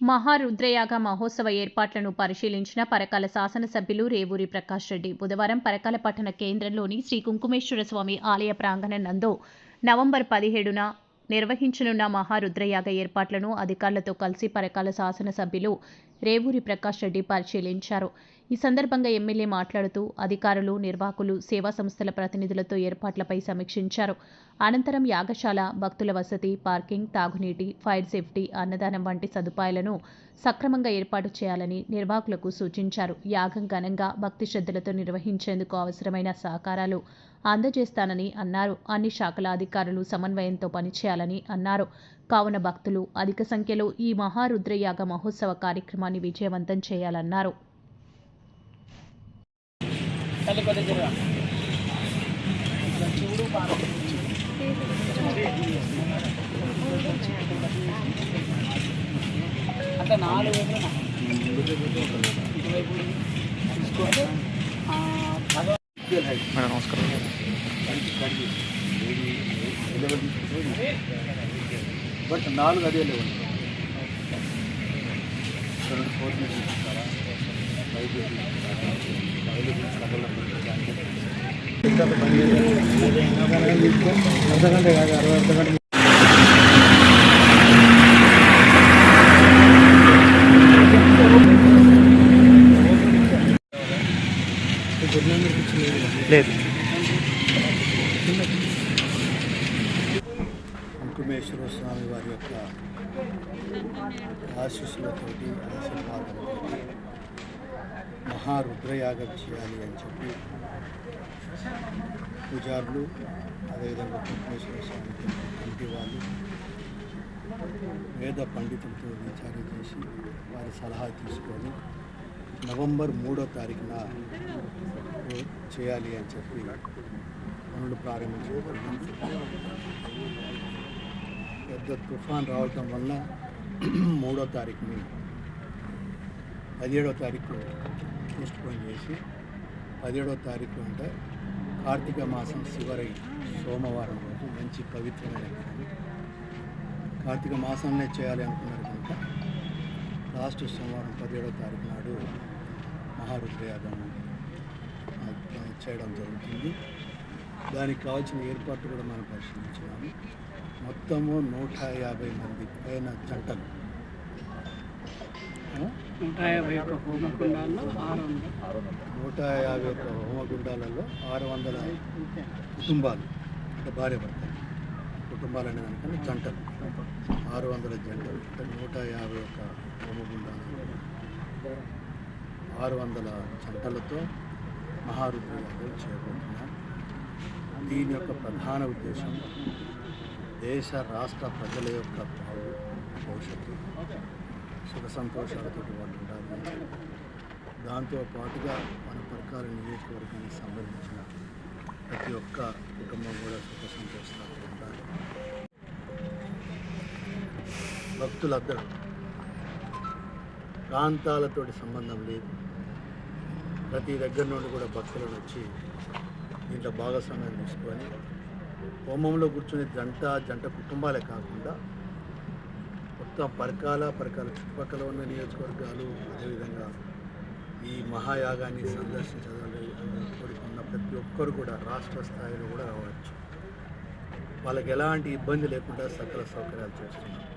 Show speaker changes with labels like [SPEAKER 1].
[SPEAKER 1] మహారుద్రయాగ మహోత్సవ ఏర్పాట్లను పరిశీలించిన పరకాల శాసనసభ్యులు రేవూరి ప్రకాష్ రెడ్డి. బుధవారం పరకాల పట్టణ కేంద్రంలోని శ్రీ కుంకుమేశ్వర స్వామి ఆలయ ప్రాంగణ నందు నవంబర్ పదిహేడున నిర్వహించనున్న మహారుద్రయాగ ఏర్పాట్లను అధికారులతో కలిసి పరకాల శాసనసభ్యులు రేవూరి ప్రకాష్ రెడ్డి పరిశీలించారు. ఈ సందర్భంగా ఎమ్మెల్యే మాట్లాడుతూ అధికారులు నిర్వాహకులు సేవా సంస్థల ప్రతినిధులతో ఏర్పాట్లపై సమీక్షించారు. అనంతరం యాగశాల భక్తుల వసతి పార్కింగ్ తాగునీటి ఫైర్ సేఫ్టీ అన్నదానం వంటి సదుపాయాలను సక్రమంగా ఏర్పాటు చేయాలని నిర్వాహకులకు సూచించారు. యాగం ఘనంగా భక్తి శ్రద్ధలతో నిర్వహించేందుకు అవసరమైన సహకారాలు అందజేస్తానని అన్నారు. అన్ని శాఖల అధికారులు సమన్వయంతో పనిచేయాలని అన్నారు. కావున భక్తులు అధిక సంఖ్యలో ఈ మహారుద్రయాగ మహోత్సవ కార్యక్రమాన్ని విజయవంతం చేయాలన్నారు.
[SPEAKER 2] అంటే నాలుగు
[SPEAKER 3] మేడం నమస్కారం.
[SPEAKER 2] బట్ నాలుగు అదే లెవెల్ రెండు ఫోర్ తీసుకుంటారా కాదు అరవై అర్ధగంట
[SPEAKER 3] లేదు.
[SPEAKER 2] పరమేశ్వర స్వామి వారి యొక్క ఆశీస్సులతోటి ఆశీర్వాదంతో మహారుద్రయాగం చేయాలి అని చెప్పి పూజారులు అదేవిధంగా పరమేశ్వర స్వామి ఇంటి వాళ్ళు వేద పండితులతో విచారణ చేసి వారి సలహా తీసుకొని నవంబర్ మూడో తారీఖున చేయాలి అని చెప్పి పనులు ప్రారంభించడం పెద్ద తుఫాన్ రావటం వల్ల మూడో తారీఖుని పదిహేడో తారీఖు పోస్ట్పోన్ చేసి పదిహేడో తారీఖు అంటే కార్తీక మాసం చివరి సోమవారం రోజు మంచి పవిత్రమైన కార్తీక మాసంలో చేయాలి అనుకున్నారు కనుక లాస్ట్ సోమవారం పదిహేడో తారీఖు నాడు మహారుద్రయాగం చేయడం జరుగుతుంది. దానికి కావాల్సిన ఏర్పాట్లు కూడా మనం పరిశీలించాము మొత్తము నూట యాభై మంది పైన జంటలు?
[SPEAKER 4] నూట యాభై ఒక్క హోమకుండాల్లో ఆరు
[SPEAKER 2] నూట యాభై ఒక్క హోమగుండాలలో ఆరు వందల కుటుంబాలు అంటే భార్య భర్త కుటుంబాలు అనే దానికన్నా జంటలు. ఆరు వందల జంటలు అంటే నూట యాభై ఒక్క హోమగుండాలలో ఆరు వందల జంటలతో మహారుద్రయాగం చేయబోతున్నాం. దీని యొక్క ప్రధాన ఉద్దేశం దేశ రాష్ట్ర ప్రజల యొక్క బాగు భవిష్యత్తు. సుఖ సంతోషాలతో వాళ్ళు ఉండాలి. దాంతో పాటుగా మన పరకాల నియోజకవర్గానికి సంబంధించిన ప్రతి ఒక్క కుటుంబం కూడా సుఖ సంతోషాలతో ఉండాలి. భక్తులందరూ ప్రాంతాలతోటి సంబంధం లేదు. ప్రతి దగ్గర నుండి కూడా భక్తులను వచ్చి దీంట్లో భాగస్వామ్యం తీసుకొని హోమంలో కూర్చునే జంట జంట కుటుంబాలే కాకుండా మొత్తం పరకాల పరకాల చుట్టుపక్కల ఉన్న నియోజకవర్గాలు అదేవిధంగా ఈ మహాయాగాన్ని సందర్శించాలని కోరిక ఉన్న ప్రతి ఒక్కరు కూడా రాష్ట్ర స్థాయిలో కూడా రావచ్చు. వాళ్ళకి ఎలాంటి ఇబ్బంది లేకుండా సకల సౌకర్యాలు చేస్తున్నారు